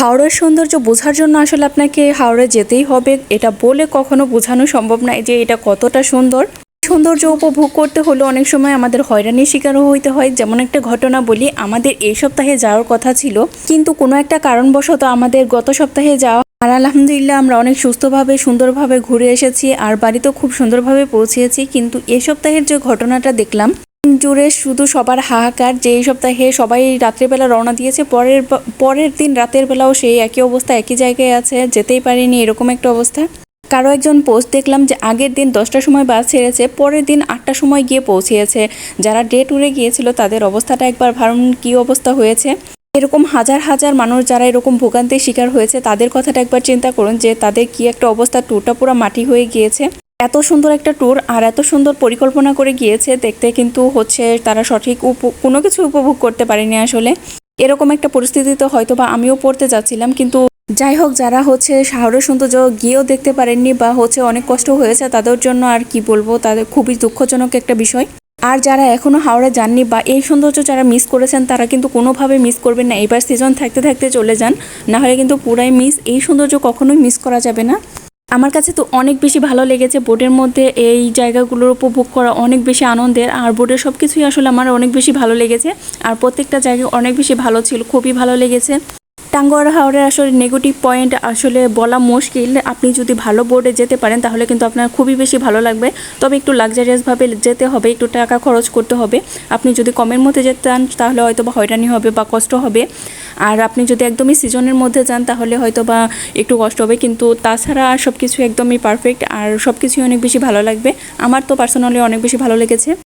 হাওড়ার সৌন্দর্য বোঝার জন্য আসলে আপনাকে হাওড়া যেতেই হবে। এটা বলে কখনো বোঝানো সম্ভব নয় যে এটা কতটা সুন্দর। সৌন্দর্য উপভোগ করতে হলে অনেক সময় আমাদের হয়রানির শিকারও হইতে হয়। যেমন একটা ঘটনা বলি, আমাদের এই সপ্তাহে যাওয়ার কথা ছিল। কিন্তু কোনো একটা কারণবশত আমাদের গত সপ্তাহে যাওয়া আর আলহামদুলিল্লাহ আমরা অনেক সুস্থভাবে, সুন্দরভাবে ঘুরে এসেছি। আর বাড়িতেও খুব সুন্দরভাবে পৌঁছেছি। কিন্তু এ সপ্তাহের যে ঘটনাটা দেখলাম জুড়ে শুধু সবার হাহাকার, যে এই সপ্তাহে সবাই রাত্রেবেলা রওনা দিয়েছে, পরের পরের দিন রাতের বেলাও সেই একই অবস্থা, একই জায়গায় আছে, যেতেই পারিনি এরকম একটা অবস্থা। কারও একজন পোস্ট দেখলাম যে আগের দিন দশটার সময় বাস ছেড়েছে, পরের দিন আটটার সময় গিয়ে পৌঁছেছে। যারা ডে ট্যুরে গিয়েছিল, তাদের অবস্থাটা একবার ভাবুন কী অবস্থা হয়েছে। এরকম হাজার হাজার মানুষ যারা এরকম ভোগান্তির শিকার হয়েছে, তাদের কথাটা একবার চিন্তা করুন যে তাদের কি একটা অবস্থা ট্যুরটা পুরো মাটি হয়ে গিয়েছে। এত সুন্দর একটা ট্যুর আর এত সুন্দর পরিকল্পনা করে গিয়েছে, দেখতে কিন্তু হচ্ছে তারা সঠিক উপ- কোনো কিছু উপভোগ করতে পারেনি আসলে। এরকম একটা পরিস্থিতিতে হয়তো বা আমিও পড়তে যাচ্ছিলাম, কিন্তু যাই হোক, যারা হচ্ছে শহরের সৌন্দর্য গিয়েও দেখতে পারেননি বা হচ্ছে অনেক কষ্ট হয়েছে তাদের জন্য আর কি বলব, তাদের খুবই দুঃখজনক একটা বিষয়। আর যারা এখনও হাওড়া যাননি বা এই সৌন্দর্য যারা মিস করেছেন, তারা কিন্তু কোনোভাবে মিস করবেন না। এবার সিজন থাকতে থাকতে চলে যান না হলে কিন্তু পুরাই মিস এই সৌন্দর্য কখনোই মিস করা যাবে না। আমার কাছে তো অনেক বেশি ভালো লেগেছে। বোটের মধ্যে এই জায়গাগুলোর উপভোগ করা অনেক বেশি আনন্দের। আর বোটের সব কিছুই আসলে আমার অনেক বেশি ভালো লেগেছে। আর প্রত্যেকটা জায়গা অনেক বেশি ভালো ছিল, খুবই ভালো লেগেছে। টাঙ্গুয়ার হাওড়ের আসলে নেগেটিভ পয়েন্ট আসলে বলা মুশকিল। আপনি যদি ভালো বোর্ডে যেতে পারেন, তাহলে কিন্তু আপনার খুবই বেশি ভালো লাগবে। তবে একটু লাক্সারিয়াসভাবে যেতে হবে, একটু টাকা খরচ করতে হবে। আপনি যদি কমের মধ্যে যেতে চান, তাহলে হয়তো বা হয়রানি হবে বা কষ্ট হবে। আর আপনি যদি একদমই সিজনের মধ্যে যান, তাহলে হয়তো বা একটু কষ্ট হবে। কিন্তু তাছাড়া সব কিছু একদমই পারফেক্ট আর সব কিছুই অনেক বেশি ভালো লাগবে। আমার তো পার্সোনালি অনেক বেশি ভালো লেগেছে।